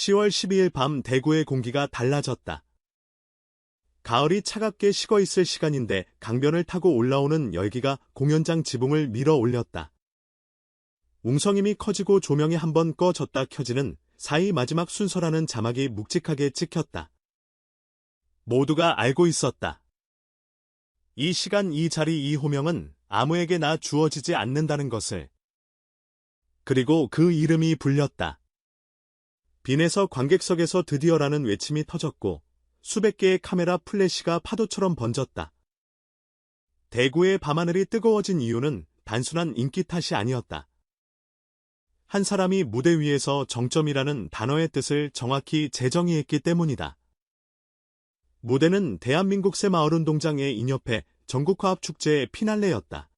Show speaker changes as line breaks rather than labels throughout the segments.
10월 12일 밤 대구의 공기가 달라졌다. 가을이 차갑게 식어 있을 시간인데 강변을 타고 올라오는 열기가 공연장 지붕을 밀어 올렸다. 웅성임이 커지고 조명이 한 번 꺼졌다 켜지는 사이 마지막 순서라는 자막이 묵직하게 찍혔다. 모두가 알고 있었다. 이 시간 이 자리 이 호명은 아무에게나 주어지지 않는다는 것을. 그리고 그 이름이 불렸다. 빈에서 관객석에서 드디어라는 외침이 터졌고 수백 개의 카메라 플래시가 파도처럼 번졌다. 대구의 밤하늘이 뜨거워진 이유는 단순한 인기 탓이 아니었다. 한 사람이 무대 위에서 정점이라는 단어의 뜻을 정확히 재정의했기 때문이다. 무대는 대한민국 새마을운동장의 인협회 전국화합축제의 피날레였다.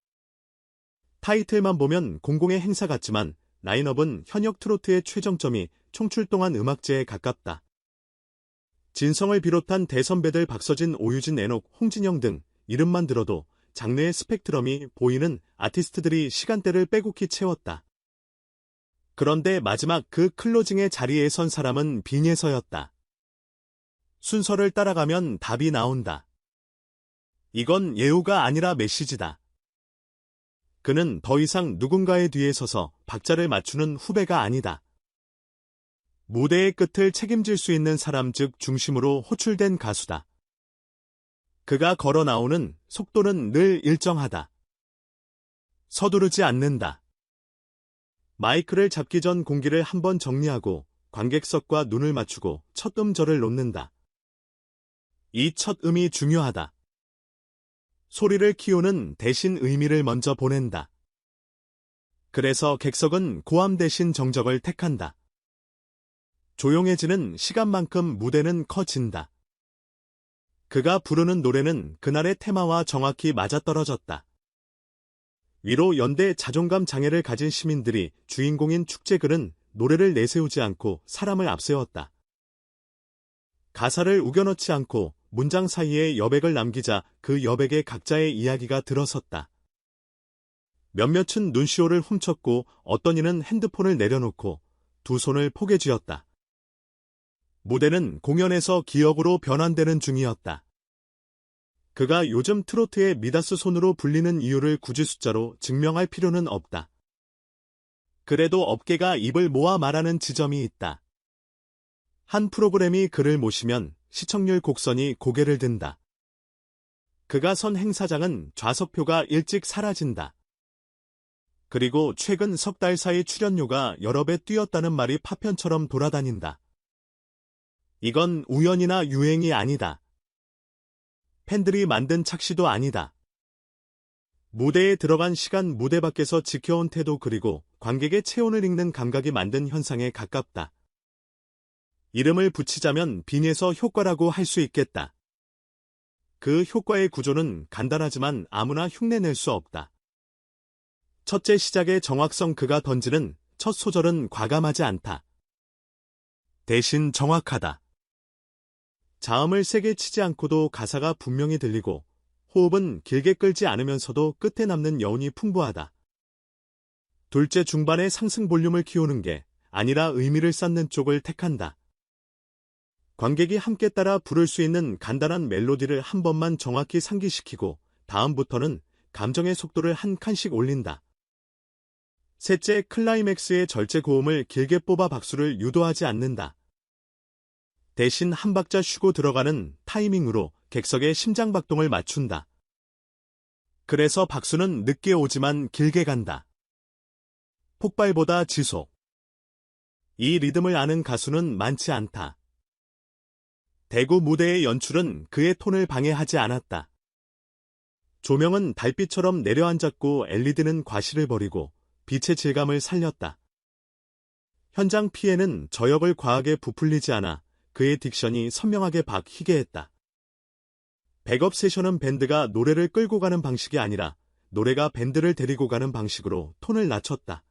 타이틀만 보면 공공의 행사 같지만 라인업은 현역 트로트의 최정점이 총출동한 음악제에 가깝다. 진성을 비롯한 대선배들 박서진, 오유진, 애녹, 홍진영 등 이름만 들어도 장르의 스펙트럼이 보이는 아티스트들이 시간대를 빼곡히 채웠다. 그런데 마지막 그 클로징의 자리에 선 사람은 빈예서였다. 순서를 따라가면 답이 나온다. 이건 예우가 아니라 메시지다. 그는 더 이상 누군가의 뒤에 서서 박자를 맞추는 후배가 아니다. 무대의 끝을 책임질 수 있는 사람 즉 중심으로 호출된 가수다. 그가 걸어 나오는 속도는 늘 일정하다. 서두르지 않는다. 마이크를 잡기 전 공기를 한번 정리하고 관객석과 눈을 맞추고 첫 음절을 놓는다. 이 첫 음이 중요하다. 소리를 키우는 대신 의미를 먼저 보낸다. 그래서 객석은 고함 대신 정적을 택한다. 조용해지는 시간만큼 무대는 커진다. 그가 부르는 노래는 그날의 테마와 정확히 맞아떨어졌다. 위로 연대 자존감 장애를 가진 시민들이 주인공인 축제글은 노래를 내세우지 않고 사람을 앞세웠다. 가사를 우겨넣지 않고 문장 사이에 여백을 남기자 그 여백에 각자의 이야기가 들어섰다. 몇몇은 눈시울을 훔쳤고 어떤 이는 핸드폰을 내려놓고 두 손을 포개 쥐었다. 무대는 공연에서 기억으로 변환되는 중이었다. 그가 요즘 트로트의 미다스 손으로 불리는 이유를 굳이 숫자로 증명할 필요는 없다. 그래도 업계가 입을 모아 말하는 지점이 있다. 한 프로그램이 그를 모시면 시청률 곡선이 고개를 든다. 그가 선 행사장은 좌석표가 일찍 사라진다. 그리고 최근 석 달 사이 출연료가 여러 배 뛰었다는 말이 파편처럼 돌아다닌다. 이건 우연이나 유행이 아니다. 팬들이 만든 착시도 아니다. 무대에 들어간 시간 무대 밖에서 지켜온 태도 그리고 관객의 체온을 읽는 감각이 만든 현상에 가깝다. 이름을 붙이자면 빈에서 효과라고 할 수 있겠다. 그 효과의 구조는 간단하지만 아무나 흉내낼 수 없다. 첫째 시작의 정확성 그가 던지는 첫 소절은 과감하지 않다. 대신 정확하다. 자음을 세게 치지 않고도 가사가 분명히 들리고 호흡은 길게 끌지 않으면서도 끝에 남는 여운이 풍부하다. 둘째 중반에 상승 볼륨을 키우는 게 아니라 의미를 쌓는 쪽을 택한다. 관객이 함께 따라 부를 수 있는 간단한 멜로디를 한 번만 정확히 상기시키고 다음부터는 감정의 속도를 한 칸씩 올린다. 셋째 클라이맥스의 절제 고음을 길게 뽑아 박수를 유도하지 않는다. 대신 한 박자 쉬고 들어가는 타이밍으로 객석의 심장박동을 맞춘다. 그래서 박수는 늦게 오지만 길게 간다. 폭발보다 지속. 이 리듬을 아는 가수는 많지 않다. 대구 무대의 연출은 그의 톤을 방해하지 않았다. 조명은 달빛처럼 내려앉았고 엘리드는 과실을 버리고 빛의 질감을 살렸다. 현장 피해는 저역을 과하게 부풀리지 않아 그의 딕션이 선명하게 박히게 했다. 백업 세션은 밴드가 노래를 끌고 가는 방식이 아니라 노래가 밴드를 데리고 가는 방식으로 톤을 낮췄다.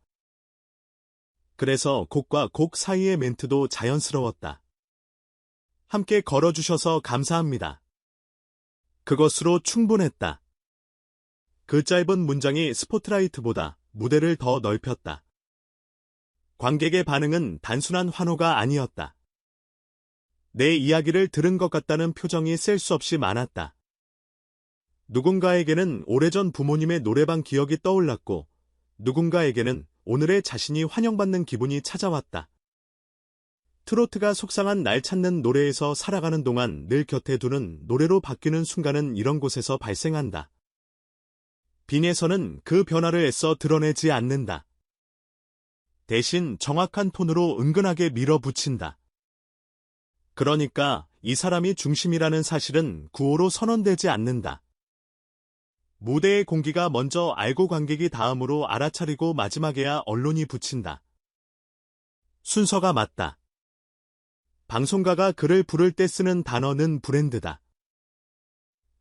그래서 곡과 곡 사이의 멘트도 자연스러웠다. 함께 걸어주셔서 감사합니다. 그것으로 충분했다. 그 짧은 문장이 스포트라이트보다 무대를 더 넓혔다. 관객의 반응은 단순한 환호가 아니었다. 내 이야기를 들은 것 같다는 표정이 셀 수 없이 많았다. 누군가에게는 오래전 부모님의 노래방 기억이 떠올랐고, 누군가에게는 오늘의 자신이 환영받는 기분이 찾아왔다. 트로트가 속상한 날 찾는 노래에서 살아가는 동안 늘 곁에 두는 노래로 바뀌는 순간은 이런 곳에서 발생한다. 빈에서는 그 변화를 애써 드러내지 않는다. 대신 정확한 톤으로 은근하게 밀어붙인다. 그러니까 이 사람이 중심이라는 사실은 구호로 선언되지 않는다. 무대의 공기가 먼저 알고 관객이 다음으로 알아차리고 마지막에야 언론이 붙인다. 순서가 맞다. 방송가가 그를 부를 때 쓰는 단어는 브랜드다.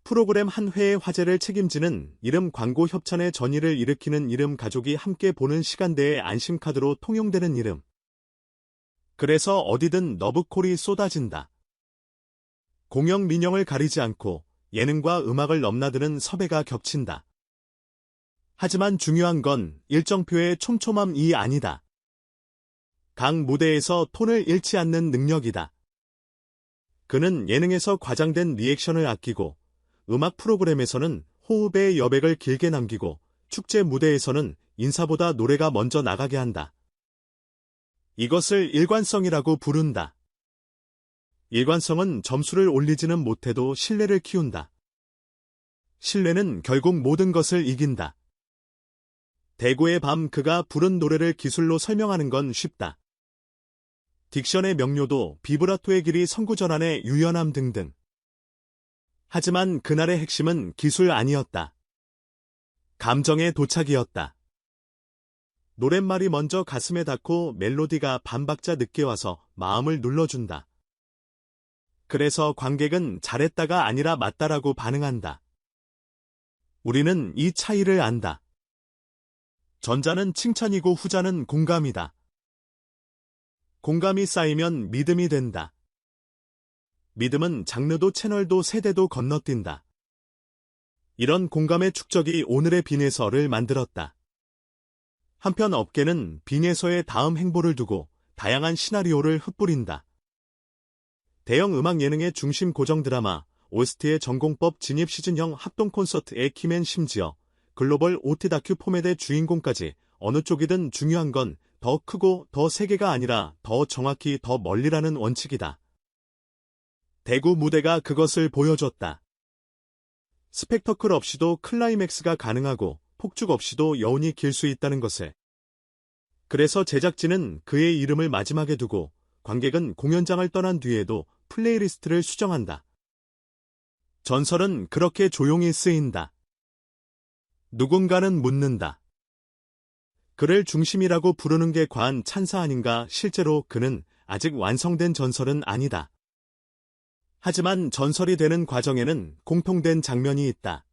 프로그램 한 회의 화제를 책임지는 이름 광고 협찬의 전의를 일으키는 이름 가족이 함께 보는 시간대의 안심카드로 통용되는 이름. 그래서 어디든 너브콜이 쏟아진다. 공영 민영을 가리지 않고 예능과 음악을 넘나드는 섭외가 겹친다. 하지만 중요한 건 일정표의 촘촘함이 아니다. 각 무대에서 톤을 잃지 않는 능력이다. 그는 예능에서 과장된 리액션을 아끼고 음악 프로그램에서는 호흡의 여백을 길게 남기고 축제 무대에서는 인사보다 노래가 먼저 나가게 한다. 이것을 일관성이라고 부른다. 일관성은 점수를 올리지는 못해도 신뢰를 키운다. 신뢰는 결국 모든 것을 이긴다. 대구의 밤 그가 부른 노래를 기술로 설명하는 건 쉽다. 딕션의 명료도 비브라토의 길이 선구 전환의 유연함 등등. 하지만 그날의 핵심은 기술 아니었다. 감정의 도착이었다. 노랫말이 먼저 가슴에 닿고 멜로디가 반박자 늦게 와서 마음을 눌러준다. 그래서 관객은 잘했다가 아니라 맞다라고 반응한다. 우리는 이 차이를 안다. 전자는 칭찬이고 후자는 공감이다. 공감이 쌓이면 믿음이 된다. 믿음은 장르도 채널도 세대도 건너뛴다. 이런 공감의 축적이 오늘의 빈에서를 만들었다. 한편 업계는 빈에서의 다음 행보를 두고 다양한 시나리오를 흩뿌린다. 대형 음악 예능의 중심 고정 드라마, 오스트의 전공법 진입 시즌형 합동 콘서트 에키맨 심지어 글로벌 OT 다큐 포맷의 주인공까지 어느 쪽이든 중요한 건 더 크고 더 세게가 아니라 더 정확히 더 멀리라는 원칙이다. 대구 무대가 그것을 보여줬다. 스펙터클 없이도 클라이맥스가 가능하고 폭죽 없이도 여운이 길 수 있다는 것을. 그래서 제작진은 그의 이름을 마지막에 두고 관객은 공연장을 떠난 뒤에도 플레이리스트를 수정한다. 전설은 그렇게 조용히 쓰인다. 누군가는 묻는다. 그를 중심이라고 부르는 게 과한 찬사 아닌가 실제로 그는 아직 완성된 전설은 아니다. 하지만 전설이 되는 과정에는 공통된 장면이 있다.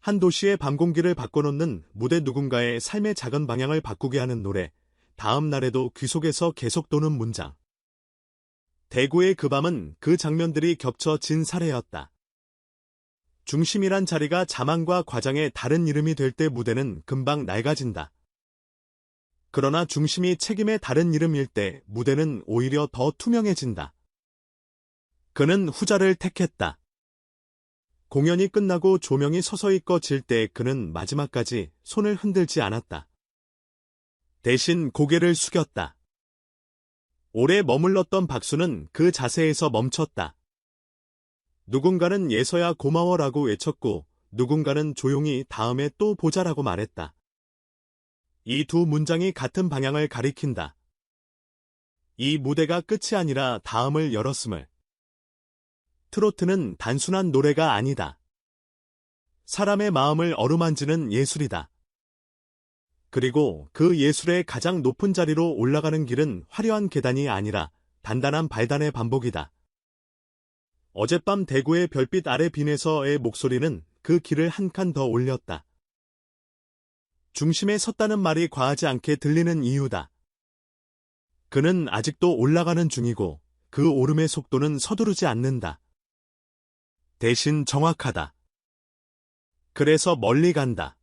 한 도시의 밤 공기를 바꿔놓는 무대 누군가의 삶의 작은 방향을 바꾸게 하는 노래, 다음 날에도 귀 속에서 계속 도는 문장. 대구의 그 밤은 그 장면들이 겹쳐 진 사례였다. 중심이란 자리가 자만과 과장의 다른 이름이 될 때 무대는 금방 낡아진다. 그러나 중심이 책임의 다른 이름일 때 무대는 오히려 더 투명해진다. 그는 후자를 택했다. 공연이 끝나고 조명이 서서히 꺼질 때 그는 마지막까지 손을 흔들지 않았다. 대신 고개를 숙였다. 오래 머물렀던 박수는 그 자세에서 멈췄다. 누군가는 예서야 고마워라고 외쳤고 누군가는 조용히 다음에 또 보자라고 말했다. 이 두 문장이 같은 방향을 가리킨다. 이 무대가 끝이 아니라 다음을 열었음을. 트로트는 단순한 노래가 아니다. 사람의 마음을 어루만지는 예술이다. 그리고 그 예술의 가장 높은 자리로 올라가는 길은 화려한 계단이 아니라 단단한 발단의 반복이다. 어젯밤 대구의 별빛 아래 빈에서의 목소리는 그 길을 한 칸 더 올렸다. 중심에 섰다는 말이 과하지 않게 들리는 이유다. 그는 아직도 올라가는 중이고 그 오름의 속도는 서두르지 않는다. 대신 정확하다. 그래서 멀리 간다.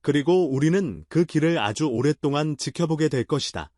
그리고 우리는 그 길을 아주 오랫동안 지켜보게 될 것이다.